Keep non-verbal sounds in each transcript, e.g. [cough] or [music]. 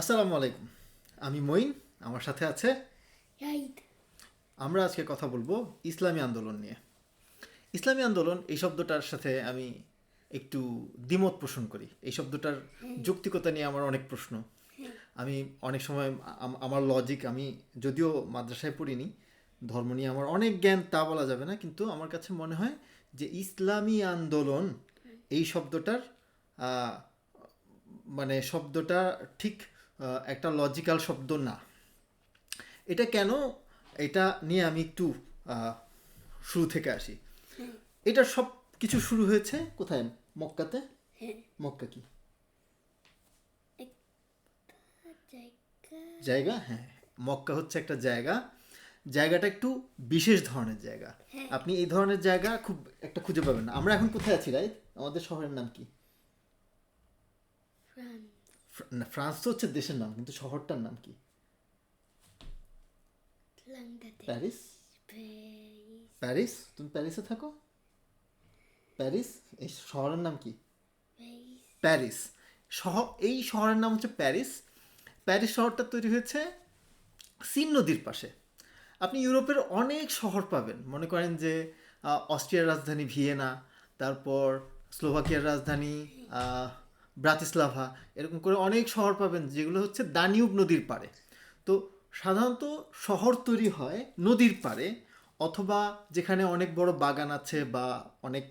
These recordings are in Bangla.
আসসালামু আলাইকুম। আমি মঈন আমার সাথে আছে আমরা আজকে কথা বলব ইসলামী আন্দোলন নিয়ে। ইসলামী আন্দোলন এই শব্দটার সাথে আমি একটু দ্বিমত পোষণ করি। এই শব্দটার যৌক্তিকতা নিয়ে আমার অনেক প্রশ্ন। আমি অনেক সময় আমার লজিক আমি যদিও মাদ্রাসায় পড়িনি ধর্ম নিয়ে আমার অনেক জ্ঞান তা বলা যাবে না কিন্তু আমার কাছে মনে হয় যে ইসলামী আন্দোলন এই শব্দটার মানে শব্দটা ঠিক একটা লজিক্যাল শব্দ না। এটা কেন? এটা নিয়ে আমি একটু শুরু থেকে আসি। এটা সব কিছু শুরু হয়েছে কোথায়? মক্কাতে? হ্যাঁ। মক্কা কি? জায়গা। হ্যাঁ। মক্কা হচ্ছে একটা জায়গা। জায়গাটা একটু বিশেষ ধরনের জায়গা। আপনি এই ধরনের জায়গা খুব একটা খুঁজে পাবেন না। আমরা এখন কোথায় আছি রাইট? আমাদের শহরের নাম কি? ফ্রান্স। ফ্রান্স তো হচ্ছে দেশের নাম কিন্তু শহরটার নাম কি? প্যারিস? প্যারিস। তুমি প্যারিসে থাকো? প্যারিস? এই শহরের নাম কি? প্যারিস। শহর এই শহরের নাম হচ্ছে প্যারিস। প্যারিস শহরটা তৈরি হয়েছে সিন নদীর পাশে। আপনি ইউরোপের অনেক শহর পাবেন। মনে করেন যে অস্ট্রিয়ার রাজধানী ভিয়েনা তারপর স্লোভাকিয়ার রাজধানী ব্রাতিস্লাভা, এরকম করে অনেক শহর পাবেন যেগুলো হচ্ছে দানিউব নদীর পাড়ে। তো সাধারণত শহর তৈরি হয় নদীর পাড়ে অথবা যেখানে অনেক বড় বাগান আছে বা অনেক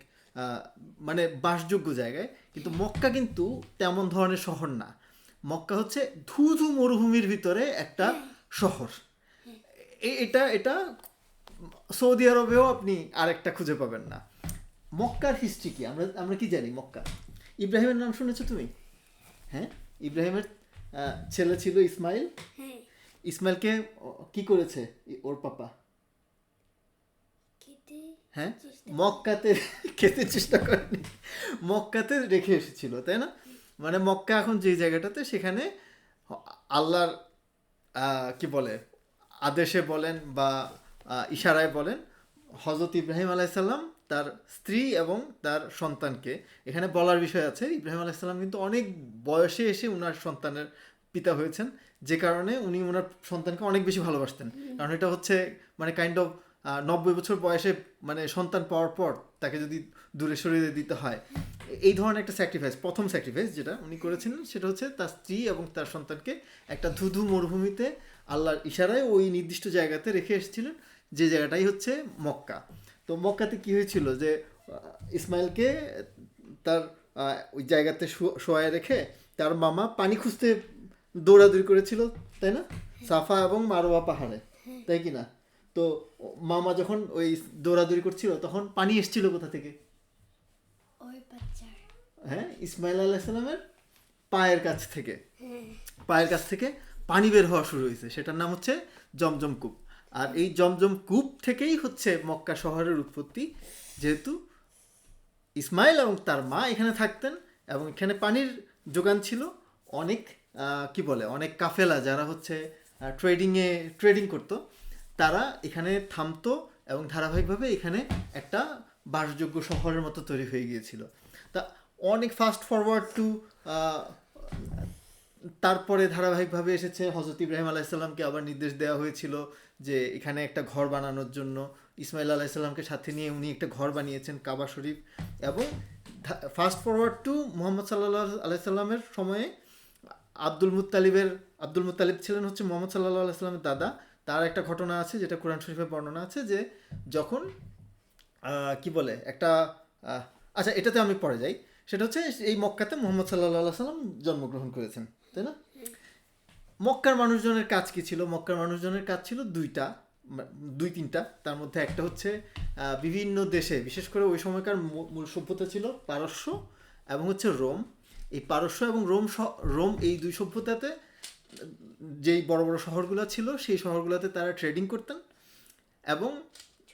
মানে বাসযোগ্য জায়গায়। কিন্তু মক্কা কিন্তু তেমন ধরনের শহর না। মক্কা হচ্ছে ধুধু মরুভূমির ভিতরে একটা শহর। এটা এটা সৌদি আরবেও আপনি আরেকটা খুঁজে পাবেন না। মক্কার হিস্ট্রি কি? আমরা আমরা কি জানি মক্কা? ইব্রাহিমের নাম শুনেছো তুমি? হ্যাঁ? ইব্রাহিমের ছেলে ছিল ইসমাইল। হ্যাঁ। ইসমাইলকে কি করেছে ওর পাপা? হ্যাঁ? মক্কাতে [laughs] খেতে চেষ্টা করেনি। মক্কাতে রেখে এসেছিল তাই না? মানে মক্কা এখন যে জায়গাটাতে সেখানে আল্লাহর আহ, কি বলে আদেশে বলেন বা ইশারায় বলেন হজরত ইব্রাহিম আলাইসাল্লাম তার স্ত্রী এবং তার সন্তানকে। এখানে বলার বিষয় আছে ইব্রাহিম আলাইসাল্লাম কিন্তু অনেক বয়সে এসে উনার সন্তানের পিতা হয়েছেন। যে কারণে উনি ওনার সন্তানকে অনেক বেশি ভালোবাসতেন। কারণ এটা হচ্ছে মানে কাইন্ড অফ নব্বই বছর বয়সে মানে সন্তান পাওয়ার পর তাকে যদি দূরে সরিয়ে দিতে হয়। এই ধরনের একটা স্যাক্রিফাইস প্রথম স্যাক্রিফাইস যেটা উনি করেছিলেন সেটা হচ্ছে তার স্ত্রী এবং তার সন্তানকে একটা ধুধু মরুভূমিতে আল্লাহর ইশারায় ওই নির্দিষ্ট জায়গাতে রেখে এসেছিলেন যে জায়গাটাই হচ্ছে মক্কা। তো মক্কাতে কি হয়েছিল যে ইসমাইলকে তার ওই জায়গাতে শোয়ায় রেখে তার মামা পানি খুঁজতে দৌড়াদৌড়ি করেছিল তাই না? সাফা এবং মারোয়া পাহাড়ে তাই কি না? তো মামা যখন ওই দৌড়াদৌড়ি করছিল তখন পানি এসেছিল কোথা থেকে? হ্যাঁ ইসমাইল আলাইসাল্লামের পায়ের কাছ থেকে। হ্যাঁ। পায়ের কাছ থেকে পানি বের হওয়া শুরু হয়েছে। সেটার নাম হচ্ছে জমজম কূপ। আর এই জমজম কূপ থেকেই হচ্ছে মক্কা শহরের উৎপত্তি। যেহেতু ইসমাইল এবং তার মা এখানে থাকতেন এবং এখানে পানির যোগান ছিল, অনেক কি বলে, অনেক কাফেলা যারা হচ্ছে ট্রেডিংয়ে ট্রেডিং করতো, তারা এখানে থামতো এবং ধারাবাহিকভাবে এখানে একটা বাসযোগ্য শহরের মতো তৈরি হয়ে গিয়েছিল। তা অনেক ফাস্ট ফরওয়ার্ড টু তারপরে ধারাবাহিকভাবে এসেছে হজরত ইব্রাহিম আলাইসাল্লামকে আবার নির্দেশ দেওয়া হয়েছিল যে এখানে একটা ঘর বানানোর জন্য। ইসমাইল আলাইসাল্লামকে সাথে নিয়ে উনি একটা ঘর বানিয়েছেন কাবা শরীফ এবং ফাস্ট ফরওয়ার্ড টু মোহাম্মদ সাল্লাহ আলাইসাল্লামের সময়ে আব্দুল মুত্তালিবের, আব্দুল মুত্তালিব ছিলেন হচ্ছে মোহাম্মদ সাল্লাহ আলাইসাল্লামের দাদা। তার একটা ঘটনা আছে যেটা কোরআন শরীফে বর্ণনা আছে যে যখন কি বলে, একটা আচ্ছা এটাতে আমি পরে যাই। সেটা হচ্ছে এই মক্কাতে মোহাম্মদ সাল্লাহ সাল্লাম জন্মগ্রহণ করেছেন। তাই না? মক্কার মানুষজনের কাজ কি ছিল? মক্কার মানুষজনের কাজ ছিল দুইটা দুই তিনটা। তার মধ্যে একটা হচ্ছে বিভিন্ন দেশে, বিশেষ করে ওই সময়কার মূল সভ্যতা ছিল পারস্য এবং হচ্ছে রোম। এই পারস্য এবং রোম রোম এই দুই সভ্যতাতে, যেই বড় বড় শহরগুলো ছিল, সেই শহরগুলোতে তারা ট্রেডিং করতেন এবং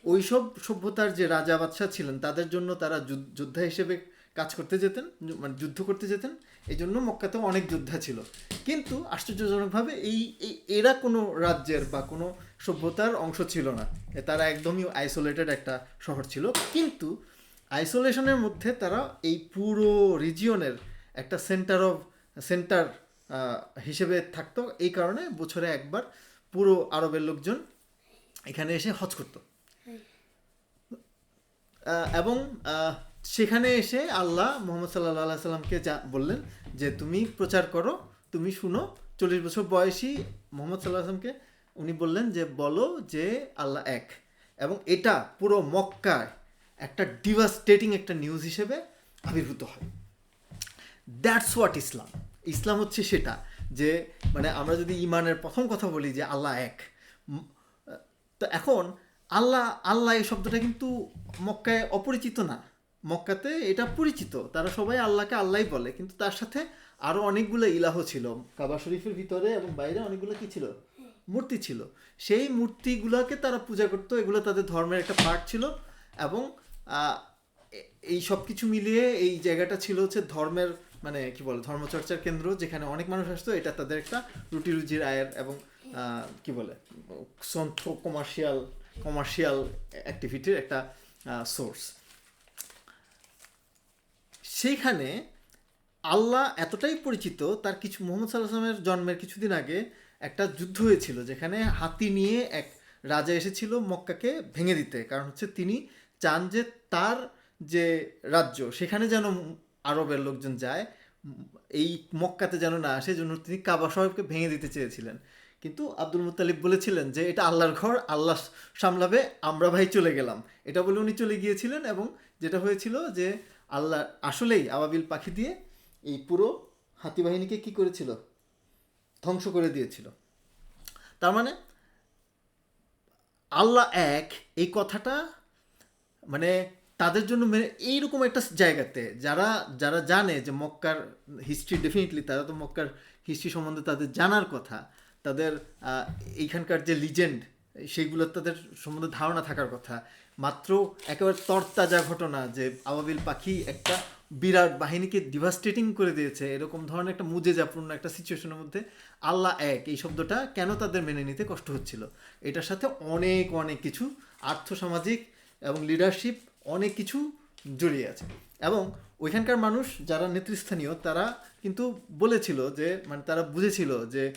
ওইসব সভ্যতার যে রাজা বাদশাহ ছিলেন, তাদের জন্য তারা যুদ্ধ- হিসেবে কাজ করতে যেতেন মানে যুদ্ধ করতে যেতেন। এই জন্য মক্কাতেও অনেক যোদ্ধা ছিল। কিন্তু আশ্চর্যজনকভাবে এই এই- এরা কোনো রাজ্যের বা কোনো সভ্যতার অংশ ছিল না। তারা একদমই আইসোলেটেড একটা শহর ছিল। কিন্তু আইসোলেশনের মধ্যে তারা এই পুরো রিজিয়নের একটা সেন্টার অফ সেন্টার হিসেবে থাকতো। এই কারণে বছরে একবার পুরো আরবের লোকজন এখানে এসে হজ করতো। আহ, এবং সেখানে এসে আল্লাহ মোহাম্মদ সাল্লাহ আল্লাহ সাল্লামকে যা বললেন যে তুমি প্রচার করো, তুমি শুনো। চল্লিশ বছর বয়সী মোহাম্মদ সাল্লাহ আসলামকে উনি বললেন যে, বলো যে আল্লাহ এক। এবং এটা পুরো মক্কায় একটা ডিভাস্টেটিং একটা নিউজ হিসেবে আবির্ভূত হয়। দ্যাটস হোয়াট ইসলাম ইসলাম হচ্ছে সেটা যে মানে আমরা যদি ইমানের প্রথম কথা বলি যে আল্লাহ এক তো এখন আল্লাহ আল্লাহ এই শব্দটা কিন্তু মক্কায় অপরিচিত না। মক্কাতে এটা পরিচিত। তারা সবাই আল্লাহকে আল্লাহই বলে, কিন্তু তার সাথে আরও অনেকগুলো ইলাহ ছিল। কাবা শরীফের ভিতরে এবং বাইরে অনেকগুলো কি ছিল? মূর্তি ছিল। সেই মূর্তিগুলোকে তারা পূজা করতো, এগুলো তাদের ধর্মের একটা পার্ট ছিল এবং এই সব কিছু মিলিয়ে এই জায়গাটা ছিল হচ্ছে ধর্মের মানে কি বলে, ধর্মচর্চার কেন্দ্র, যেখানে অনেক মানুষ আসতো। এটা তাদের একটা রুটি রুজির আয়ের এবং কি বলে সন্থ কমার্শিয়াল কমার্শিয়াল অ্যাক্টিভিটির একটা সোর্স সেইখানে আল্লাহ এতটাই পরিচিত, তার কিছু মোহাম্মদ সাল্লাহ আসলামের জন্মের কিছুদিন আগে একটা যুদ্ধ হয়েছিল, যেখানে হাতি নিয়ে এক রাজা এসেছিল মক্কাকে ভেঙে দিতে। কারণ হচ্ছে তিনি চান যে তার যে রাজ্য, সেখানে যেন আরবের লোকজন যায়, এই মক্কাতে যেন না আসে জন্য তিনি কাবা সাহেবকে ভেঙে দিতে চেয়েছিলেন। কিন্তু আব্দুল মুতালিব বলেছিলেন যে, এটা আল্লাহর ঘর, আল্লাহ সামলাবে, আমরা ভাই চলে গেলাম। এটা বলে উনি চলে গিয়েছিলেন এবং যেটা হয়েছিল যে আল্লাহ আসলেই আবাবিল পাখি দিয়ে এই পুরো হাতি বাহিনীকে কি করেছিল? ধ্বংস করে দিয়েছিল। তার মানে আল্লাহ এক এই কথাটা মানে তাদের জন্য মেনে এইরকম একটা জায়গাতে যারা যারা জানে যে মক্কার হিস্ট্রি ডেফিনেটলি তারা তো মক্কার হিস্ট্রি সম্বন্ধে তাদের জানার কথা, তাদের এইখানকার যে লিজেন্ড সেইগুলো তাদের সম্বন্ধে ধারণা থাকার কথা মাত্র একেবারে তরতাজা ঘটনা যে আবাবিল পাখি একটা বিরাট বাহিনীকে ডিভাস্টেটিং করে দিয়েছে। এরকম ধরনের একটা মুজেজাপূর্ণ একটা সিচুয়েশনের মধ্যে আল্লাহ এক। এই শব্দটা কেন তাদের মেনে নিতে কষ্ট হচ্ছিল? এটার সাথে অনেক অনেক কিছু আর্থসামাজিক এবং লিডারশিপ অনেক কিছু জড়িয়ে আছে। এবং ওইখানকার মানুষ যারা নেতৃস্থানীয়, তারা কিন্তু বলেছিল যে মানে তারা বুঝেছিল যে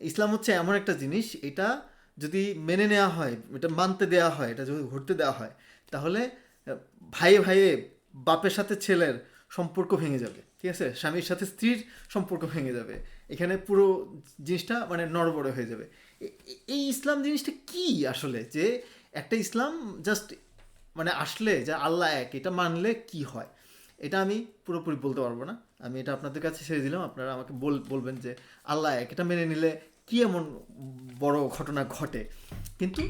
ইসলাম হচ্ছে এমন একটা জিনিস, এটা যদি মেনে নেওয়া হয়, এটা মানতে দেওয়া হয়, এটা যদি ঘটতে দেওয়া হয়, তাহলে ভাইয়ে ভাইয়ে বাপের সাথে ছেলের সম্পর্ক ভেঙে যাবে, ঠিক আছে? স্বামীর সাথে স্ত্রীর সম্পর্ক ভেঙে যাবে। এখানে পুরো জিনিসটা মানে নড়বড়ে হয়ে যাবে। এই ইসলাম জিনিসটা কি আসলে? যে একটা ইসলাম জাস্ট মানে আসলে যে আল্লাহ এক, এটা মানলে কি হয়? এটা আমি পুরোপুরি বলতে পারব না। আমি এটা আপনাদের কাছে ছেড়ে দিলাম। আপনারা আমাকে বল, বলবেন যে আল্লাহ এক, এটা মেনে নিলে কি এমন বড় ঘটনা ঘটে? কিন্তু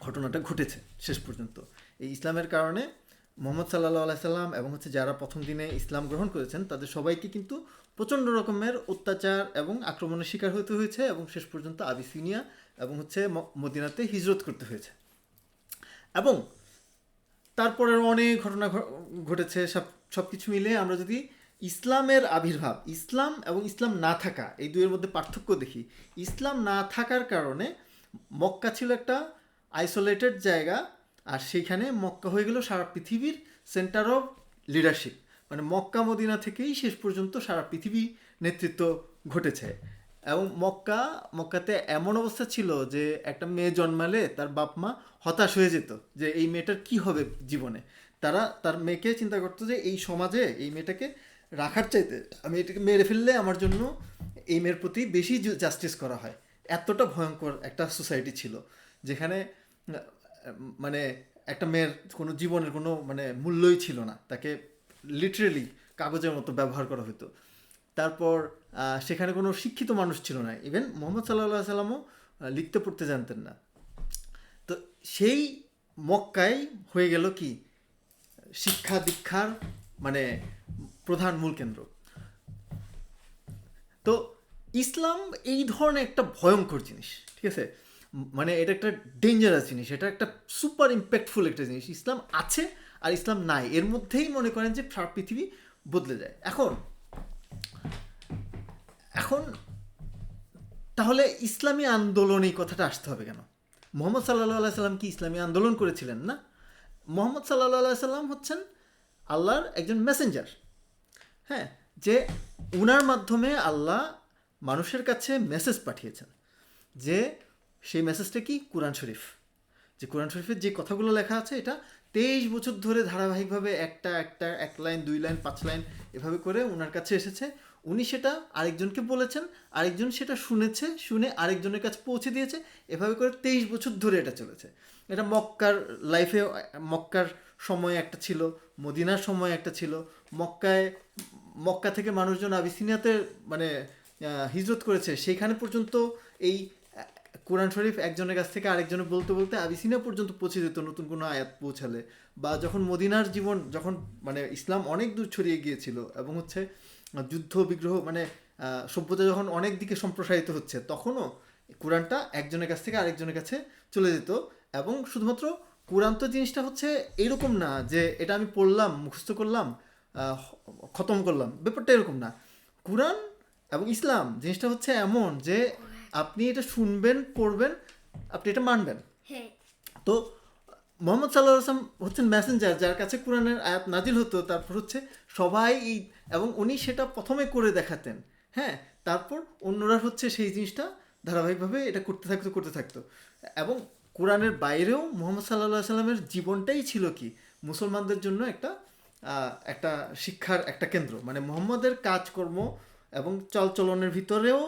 ঘটনাটা ঘটেছে শেষ পর্যন্ত। এই ইসলামের কারণে মোহাম্মদ সাল্লাহ আলাইসাল্লাম এবং হচ্ছে যারা প্রথম দিনে ইসলাম গ্রহণ করেছেন, তাদের সবাইকে কিন্তু প্রচণ্ড রকমের অত্যাচার এবং আক্রমণের শিকার হতে হয়েছে এবং শেষ পর্যন্ত আবিসিনিয়া এবং হচ্ছে মদিনাতে হিজরত করতে হয়েছে। এবং তারপরের অনেক ঘটনা ঘটেছে, সব সব কিছু মিলে আমরা যদি ইসলামের আবির্ভাব, ইসলাম এবং ইসলাম না থাকা, এই দুইয়ের মধ্যে পার্থক্য দেখি। ইসলাম না থাকার কারণে মক্কা ছিল একটা আইসোলেটেড জায়গা, আর সেইখানে মক্কা হয়ে গেল সারা পৃথিবীর সেন্টার অফ লিডারশিপ মানে মক্কা, মদিনা থেকেই শেষ পর্যন্ত সারা পৃথিবী নেতৃত্ব ঘটেছে। এবং মক্কা, মক্কাতে এমন অবস্থা ছিল যে একটা মেয়ে জন্মালে তার বাপ মা হতাশ হয়ে যেত যে এই মেয়েটার কি হবে জীবনে। তারা, তার মেয়েকে চিন্তা করতো যে এই সমাজে এই মেয়েটাকে রাখার চাইতে আমি এটাকে মেরে ফেললে আমার জন্য এই মেয়ের প্রতি বেশি জাস্টিস করা হয়। এতটা ভয়ঙ্কর একটা সোসাইটি ছিল, যেখানে মানে একটা মেয়ের কোনো জীবনের কোনো মানে মূল্যই ছিল না। তাকে লিটারেলি কাগজের মতো ব্যবহার করা হতো। তারপর সেখানে কোনো শিক্ষিত মানুষ ছিল না। ইভেন মোহাম্মদ সাল্লাহ সাল্লামও লিখতে পড়তে জানতেন না। তো সেই মক্কায় হয়ে গেল কি? শিক্ষা দীক্ষার মানে প্রধান মূল কেন্দ্র। তো ইসলাম এই ধরনের একটা ভয়ঙ্কর জিনিস, ঠিক আছে? মানে এটা একটা ডেঞ্জারাস জিনিস, এটা একটা সুপার ইম্প্যাক্টফুল একটা জিনিস। ইসলাম আছে আর ইসলাম নাই। এর মধ্যেই মনে করেন যে সারা পৃথিবী বদলে যায়। এখন এখন তাহলে ইসলামী আন্দোলন এই কথাটা আসতে হবে কেন? মোহাম্মদ সাল্লাহ সাল্লাম কি ইসলামী আন্দোলন করেছিলেন না? মোহাম্মদ সাল্লাহ সাল্লাম হচ্ছেন আল্লাহর একজন মেসেঞ্জার হ্যাঁ যে উনার মাধ্যমে আল্লাহ মানুষের কাছে মেসেজ পাঠিয়েছেন, যে সেই মেসেজটা কি? কোরআন শরীফ। যে কোরআন শরীফের যে কথাগুলো লেখা আছে, এটা তেইশ বছর ধরে ধারাবাহিকভাবে একটা একটা, এক লাইন, দুই লাইন, পাঁচ লাইন এভাবে করে ওনার কাছে এসেছে। উনি সেটা আরেকজনকে বলেছেন, আরেকজন সেটা শুনেছে, শুনে আরেকজনের কাছে পৌঁছে দিয়েছে, এভাবে করে তেইশ বছর ধরে এটা চলেছে। এটা মক্কার লাইফে মক্কার সময় একটা ছিল, মদিনার সময় একটা ছিল, মক্কায় মক্কা থেকে মানুষজন আবিসিনিয়াতে মানে হিজরত করেছে, সেইখানে পর্যন্ত এই কোরআন শরীফ একজনের কাছ থেকে আরেকজনে বলতে বলতে আবিসিনিয়া পর্যন্ত পৌঁছে যেত, নতুন কোনো আয়াত পৌঁছালে। বা যখন মদিনার জীবন, যখন মানে ইসলাম অনেক দূর ছড়িয়ে গিয়েছিল এবং হচ্ছে যুদ্ধ, বিগ্রহ মানে সভ্যতা যখন অনেক দিকে সম্প্রসারিত হচ্ছে, তখনও কোরআনটা একজনের কাছ থেকে আরেকজনের কাছে চলে যেত এবং শুধুমাত্র কোরআন তো জিনিসটা হচ্ছে এরকম না যে, এটা আমি পড়লাম, মুখস্থ করলাম খতম করলাম। ব্যাপারটা এরকম না। কোরআন এবং ইসলাম জিনিসটা হচ্ছে এমন যে আপনি এটা শুনবেন পড়বেন আপনি এটা মানবেন। হ্যাঁ। তো মোহাম্মদ সাল্লাহ আসলাম হচ্ছেন মেসেঞ্জার যার কাছে কোরআনের আয়াত নাজিল হতো। তারপর হচ্ছে সবাই এই এবং উনি সেটা প্রথমে করে দেখাতেন। হ্যাঁ তারপর অন্যরা হচ্ছে সেই জিনিসটা ধারাবাহিকভাবে এটা করতে থাকতো করতে থাকতো। এবং কোরআনের বাইরেও মোহাম্মদ সাল্লাহ সাল্লামের জীবনটাই ছিল কি? মুসলমানদের জন্য একটা একটা শিক্ষার একটা কেন্দ্র। মানে মোহাম্মদের কাজকর্ম এবং চলচলনের ভিতরেও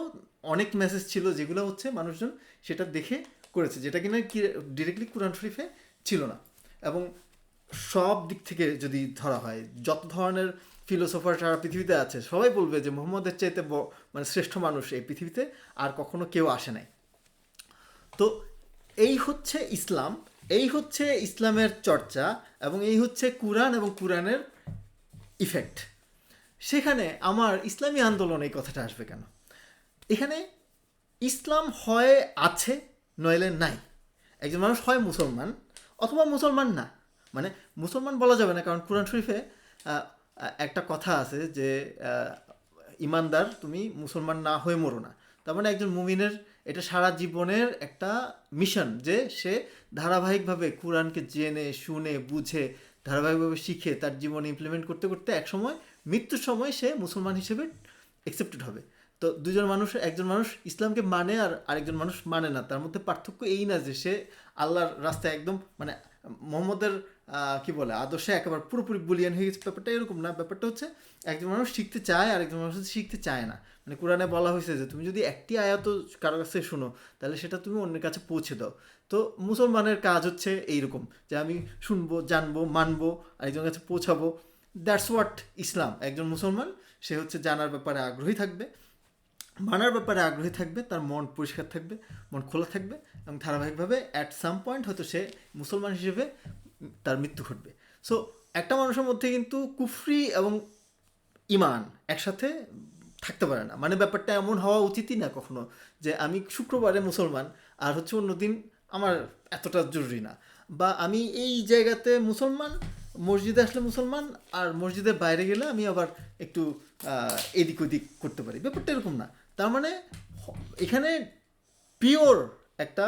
অনেক মেসেজ ছিল যেগুলো হচ্ছে মানুষজন সেটা দেখে করেছে, যেটা কিনা কি ডিরেক্টলি কোরআন শরীফে ছিল না। এবং সব দিক থেকে যদি ধরা হয়, যত ধরনের ফিলোসফার সারা পৃথিবীতে আছে, সবাই বলবে যে মোহাম্মদের চাইতে মানে শ্রেষ্ঠ মানুষ এই পৃথিবীতে আর কখনো কেউ আসে নাই। তো এই হচ্ছে ইসলাম। এই হচ্ছে ইসলামের চর্চা এবং এই হচ্ছে কুরআন এবং কুরআনের ইফেক্ট সেখানে আমার ইসলামী আন্দোলন এই কথাটা আসবে কেন? এখানে ইসলাম হয় আছে, নইলে নাই। একজন মানুষ হয় মুসলমান অথবা মুসলমান না। মানে মুসলমান বলা যাবে না, কারণ কোরআন শরীফে একটা কথা আছে যে ইমানদার তুমি মুসলমান না হয়ে মরো না। তার মানে একজন মুমিনের সারা জীবনের একটা মিশন যে সে ধারাবাহিকভাবে কোরআনকে জেনে, শুনে, বুঝে, ধারাবাহিকভাবে শিখে, তার জীবনে ইমপ্লিমেন্ট করতে করতে একসময় মৃত্যুর সময় সে মুসলমান হিসেবে অ্যাকসেপ্টেড হবে। তো দুজন মানুষ, একজন মানুষ ইসলামকে মানে আর আরেকজন মানুষ মানে না। তার মধ্যে পার্থক্য এই না যে সে আল্লাহর রাস্তায় একদম মানে মোহাম্মদের কি বলে, আদর্শে একেবারে পুরোপুরি বুলিয়ান হয়ে গেছে। ব্যাপারটা এরকম না, ব্যাপারটা হচ্ছে একজন মানুষ শিখতে চায় আর একজন মানুষ শিখতে চায় না। মানে কোরআনে বলা হয়েছে যে, তুমি যদি একটি আয়াত কারও কাছে শোনো, তাহলে সেটা তুমি অন্যের কাছে পৌঁছে দাও। তো মুসলমানের কাজ হচ্ছে এইরকম যে, আমি শুনব, জানব, মানবো, আরেকজনের কাছে পৌঁছাবো। দ্যাটস হোয়াট ইসলাম একজন মুসলমান, সে হচ্ছে জানার ব্যাপারে আগ্রহী থাকবে। মানার ব্যাপারে আগ্রহী থাকবে, তার মন পরিষ্কার থাকবে, মন খোলা থাকবে এবং ধারাবাহিকভাবে অ্যাট সাম পয়েন্ট হয়তো সে মুসলমান হিসেবে তার মৃত্যু ঘটবে। সো একটা মানুষের মধ্যে কিন্তু কুফরি এবং ইমান একসাথে থাকতে পারে না। মানে ব্যাপারটা এমন হওয়া উচিতই না কখনো যে আমি শুক্রবারে মুসলমান, আর হচ্ছে অন্যদিন আমার এতটা জরুরি না। বা আমি এই জায়গাতে মুসলমান, মসজিদে আসলে মুসলমান, আর মসজিদের বাইরে গেলে আমি আবার একটু এদিক ওদিক করতে পারি। ব্যাপারটা এরকম না। তার মানে এখানে পিওর একটা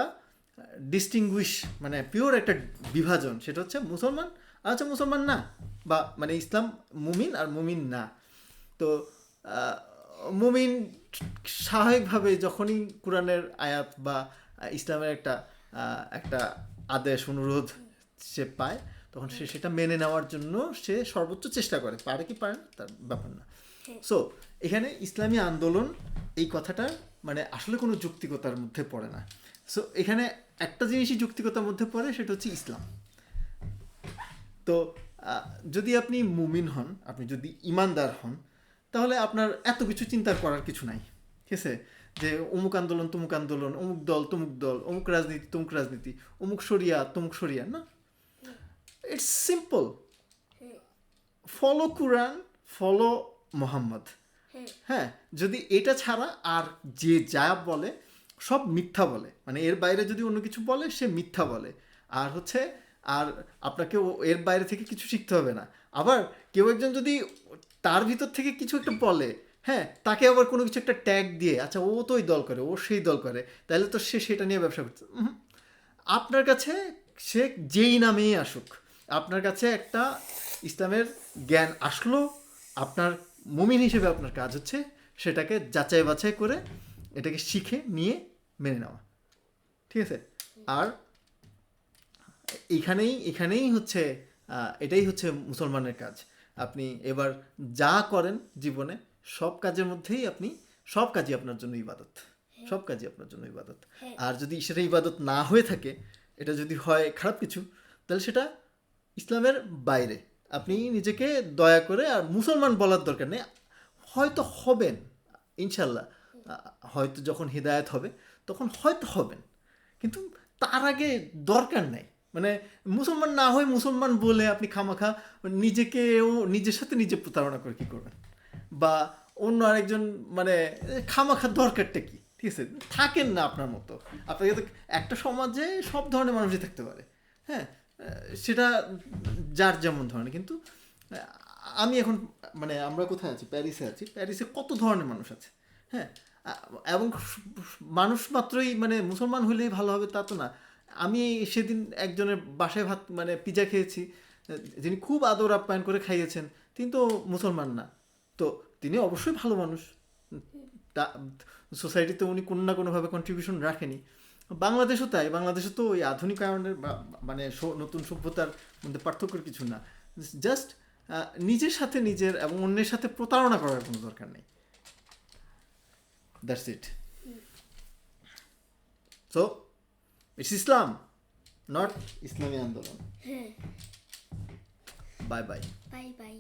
ডিস্টিংগুইশ মানে পিওর একটা বিভাজন। সেটা হচ্ছে মুসলমান আর হচ্ছে মুসলমান না বা মানে ইসলাম মুমিন আর মুমিন না। তো মুমিন স্বাভাবিকভাবে যখনই কোরআনের আয়াত বা ইসলামের একটা একটা আদেশ অনুরোধ সে পায় তখন সে সেটা মেনে নেওয়ার জন্য সে সর্বোচ্চ চেষ্টা করে। পারে কি পারে না তার ব্যাপার না। সো এখানে ইসলামী আন্দোলন এই কথাটা মানে আসলে কোনো যুক্তিকতার মধ্যে পড়ে না। সো এখানে একটা জিনিসই যুক্তিকতার মধ্যে পড়ে সেটা হচ্ছে ইসলাম। তো যদি আপনি মুমিন হন আপনি যদি ইমানদার হন তাহলে আপনার এত কিছু চিন্তার করার কিছু নাই। ঠিক আছে? যে অমুক আন্দোলন তমুক আন্দোলন অমুক দল তমুক দল অমুক রাজনীতি তমুক রাজনীতি অমুক সরিয়া তমুক সরিয়া না? It's simple follow Quran follow Mohammad হ্যাঁ যদি এটা ছাড়া আর যে যা বলে, সব মিথ্যা বলে। মানে এর বাইরে যদি অন্য কিছু বলে, সে মিথ্যা বলে। আর হচ্ছে, আর আপনাকে এর বাইরে থেকে কিছু শিখতে হবে না। আবার কেউ একজন যদি তার ভিতর থেকে কিছু একটা বলে হ্যাঁ তাকে আবার কোনো কিছু একটা ট্যাগ দিয়ে আচ্ছা ও তো ওই দল করে, ও সেই দল করে, তাহলে তো সে সেটা নিয়ে ব্যবসা করছে। আপনার কাছে সে যেই নামেই আসুক, আপনার কাছে একটা ইসলামের জ্ঞান আসলো, আপনার মুমিন হিসেবে আপনার কাজ হচ্ছে সেটাকে যাচাই বাছাই করে এটাকে শিখে নিয়ে মেনে নেওয়া। ঠিক আছে? আর এখানেই এখানেই হচ্ছে এটাই হচ্ছে মুসলমানের কাজ। আপনি এবার যা করেন জীবনে সব কাজের মধ্যেই আপনি সব কাজই আপনার জন্য ইবাদত। সব কাজই আপনার জন্য ইবাদত। হ্যাঁ। আর যদি সেটা ইবাদত না হয়ে থাকে এটা যদি হয় খারাপ কিছু তাহলে সেটা ইসলামের বাইরে। আপনি নিজেকে দয়া করে আর মুসলমান বলার দরকার নেই। হয়তো হবেন ইনশাল্লাহ হয়তো যখন হৃদায়ত হবে, তখন হয়তো হবেন। কিন্তু তার আগে দরকার নাই। মানে মুসলমান না হয়ে মুসলমান বলে আপনি খামাখা নিজেকেও, নিজের সাথে নিজে প্রতারণা করে কী করবেন? বা অন্য আরেকজন মানে খামাখা দরকারটা কি? ঠিক আছে, থাকেন না আপনার মতো। আপনাকে তো একটা সমাজে সব ধরনের মানুষই থাকতে পারে। হ্যাঁ সেটা যার যেমন ধরনের, কিন্তু আমি এখন মানে আমরা কোথায় আছি? প্যারিসে আছি। প্যারিসে কত ধরনের মানুষ আছে? হ্যাঁ এবং মানুষ মাত্রই মানে মুসলমান হলেই ভালো হবে তা তো না। আমি সেদিন একজনের বাসায় ভাত মানে পিজা খেয়েছি, যিনি খুব আদর আপ্যায়ন করে খাইয়েছেন, তিনি তো মুসলমান না। তো তিনি অবশ্যই ভালো মানুষ। সোসাইটিতে উনি কোনো না কোনোভাবে কন্ট্রিবিউশন রাখেনি। বাংলাদেশও তাই বাংলাদেশে তো ওই আধুনিকায়নের মানে নতুন সভ্যতার মধ্যে পার্থক্যের কিছু না। জাস্ট নিজের সাথে নিজের এবং অন্যের সাথে প্রতারণা করার কোনো দরকার নেই। That's it so it's Islam not Islami Andolan. Bye bye bye bye